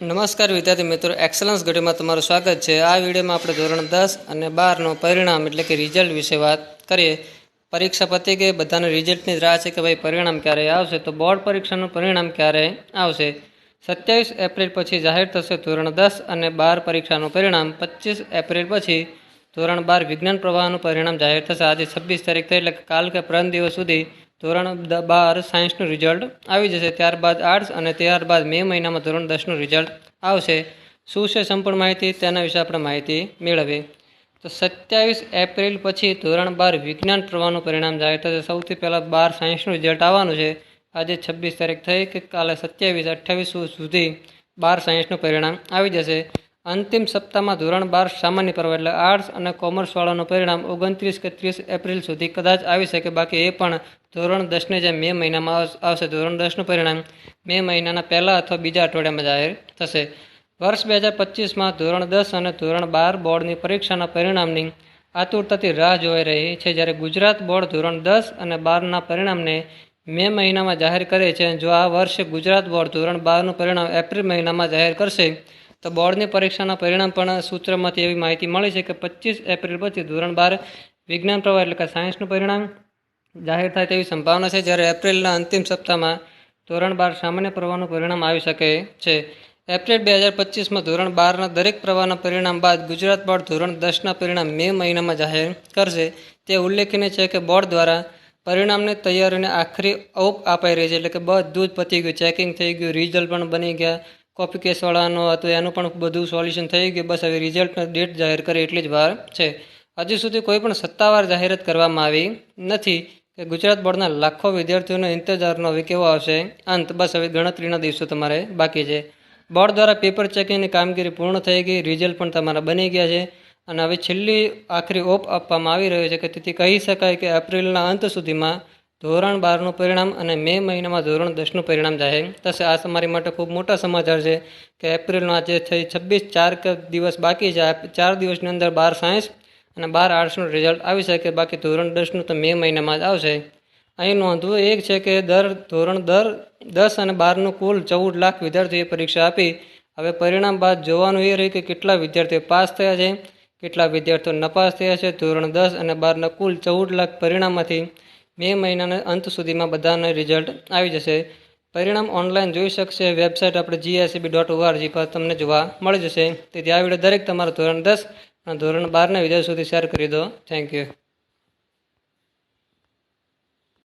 નમસ્કાર વિદ્યાર્થી મિત્રો એક્સલન્સ ઘડીમાં તમારું સ્વાગત છે. આ વિડીયોમાં આપણે ધોરણ દસ અને બારનું પરિણામ એટલે કે રિઝલ્ટ વિશે વાત કરીએ. પરીક્ષા પતી ગઈ બધાને રિઝલ્ટની રાહ છે કે ભાઈ પરિણામ ક્યારે આવશે? તો બોર્ડ પરીક્ષાનું પરિણામ ક્યારે આવશે? સત્યાવીસ એપ્રિલ પછી જાહેર થશે ધોરણ દસ અને બાર પરીક્ષાનું પરિણામ. પચીસ એપ્રિલ પછી ધોરણ બાર વિજ્ઞાન પ્રવાહનું પરિણામ જાહેર થશે. આજે છવ્વીસ તારીખ થઈ એટલે કાલ કે પ્રન દિવસ સુધી ધોરણ બાર સાયન્સનું રિઝલ્ટ આવી જશે. ત્યારબાદ આર્ટ્સ અને ત્યારબાદ મે મહિનામાં ધોરણ દસનું રિઝલ્ટ આવશે. શું છે સંપૂર્ણ માહિતી? તેના વિશે આપણે માહિતી મેળવીએ. તો સત્યાવીસ એપ્રિલ પછી ધોરણ બાર વિજ્ઞાન પ્રવાહનું પરિણામ જાહેર થશે. સૌથી પહેલાં બાર સાયન્સનું રિઝલ્ટ આવવાનું છે. આજે છવ્વીસ તારીખ થઈ કે કાલે સત્યાવીસ અઠ્ઠાવીસ સુધી બાર સાયન્સનું પરિણામ આવી જશે. અંતિમ સપ્તાહમાં ધોરણ બાર સામાન્ય પર્વ એટલે આર્ટ્સ અને કોમર્સવાળાનું પરિણામ ઓગણત્રીસ કે ત્રીસ એપ્રિલ સુધી કદાચ આવી શકે. બાકી એ પણ ધોરણ દસને જે મે મહિનામાં આવશે, ધોરણ દસનું પરિણામ મે મહિનાના પહેલાં અથવા બીજા અઠવાડિયામાં જાહેર થશે. વર્ષ બે હજાર પચીસમાં ધોરણ દસ અને ધોરણ બાર બોર્ડની પરીક્ષાના પરિણામની આતુરતાથી રાહ જોવાઈ રહી છે. જ્યારે ગુજરાત બોર્ડ ધોરણ દસ અને બારના પરિણામને મે મહિનામાં જાહેર કરે છે. જો આ વર્ષે ગુજરાત બોર્ડ ધોરણ બારનું પરિણામ એપ્રિલ મહિનામાં જાહેર કરશે તો બોર્ડની પરીક્ષાના પરિણામ પણ સૂત્રમાંથી એવી માહિતી મળી છે કે પચીસ એપ્રિલ પછી ધોરણ બાર વિજ્ઞાન પ્રવાહ એટલે કે સાયન્સનું પરિણામ જાહેર થાય તેવી સંભાવના છે. જ્યારે એપ્રિલના અંતિમ સપ્તાહમાં ધોરણ બાર સામાન્ય પ્રવાહનું પરિણામ આવી શકે છે. એપ્રિલ બે હજાર પચીસમાં ધોરણ બારના દરેક પ્રવાહના પરિણામ બાદ ગુજરાત બોર્ડ ધોરણ દસના પરિણામ મે મહિનામાં જાહેર કરશે. તે ઉલ્લેખનીય છે કે બોર્ડ દ્વારા પરિણામની તૈયારીને આખરી ઓપ અપાઈ રહી છે એટલે કે બધું જ પતી ગયું. ચેકિંગ થઈ ગયું, રિઝલ્ટ પણ બની ગયા કોપી કેસવાળાનો હતું, એનું પણ બધું સોલ્યુશન થઈ ગયું. બસ હવે રિઝલ્ટનો ડેટ જાહેર કરે એટલી જ વાર છે. હજુ સુધી કોઈ પણ સત્તાવાર જાહેરાત કરવામાં આવી નથી કે ગુજરાત બોર્ડના લાખો વિદ્યાર્થીઓનો ઇંતજારનો હવે કેવો આવશે. અંત, બસ હવે ગણતરીના દિવસો તમારે બાકી છે. બોર્ડ દ્વારા પેપર ચેકિંગની કામગીરી પૂર્ણ થઈ ગઈ, રિઝલ્ટ પણ તમારા બની ગયા છે. અને હવે છેલ્લી આખરી ઓપ આપવામાં આવી રહ્યો છે કે તેથી કહી શકાય કે એપ્રિલના અંત સુધીમાં ધોરણ બારનું પરિણામ અને મે મહિનામાં ધોરણ દસનું પરિણામ જાહેર. થશે આ તમારી માટે ખૂબ મોટા સમાચાર છે કે એપ્રિલનો આજે થઈ છવ્વીસ ચાર દિવસ બાકી છે. ચાર દિવસની અંદર બાર સાયન્સ અને બાર આર્ટ્સનું રિઝલ્ટ આવી શકે. બાકી ધોરણ દસનું તો મે મહિનામાં જ આવશે. અહીં નોંધવું એક છે કે દર ધોરણ દર દસ અને બારનું કુલ ચૌદ લાખ વિદ્યાર્થીઓએ પરીક્ષા આપી. હવે પરિણામ બાદ જોવાનું એ રહ્યું કે કેટલા વિદ્યાર્થીઓ પાસ થયા છે, કેટલા વિદ્યાર્થીઓ નપાસ થયા છે. ધોરણ દસ અને બારના કુલ ચૌદ લાખ પરિણામમાંથી મે મહિનાના અંત સુધીમાં બધાને રિઝલ્ટ આવી જશે. પરિણામ ઓનલાઈન જોઈ શકશે. વેબસાઇટ આપણે જીએસસીબી ડોટ ઓઆરજી પર તમને જોવા મળી જશે. તેથી આ વીડિયો દરેક તમારા ધોરણ દસ અને ધોરણ બારના વિદ્યાર્થી સુધી શેર કરી દો. Thank you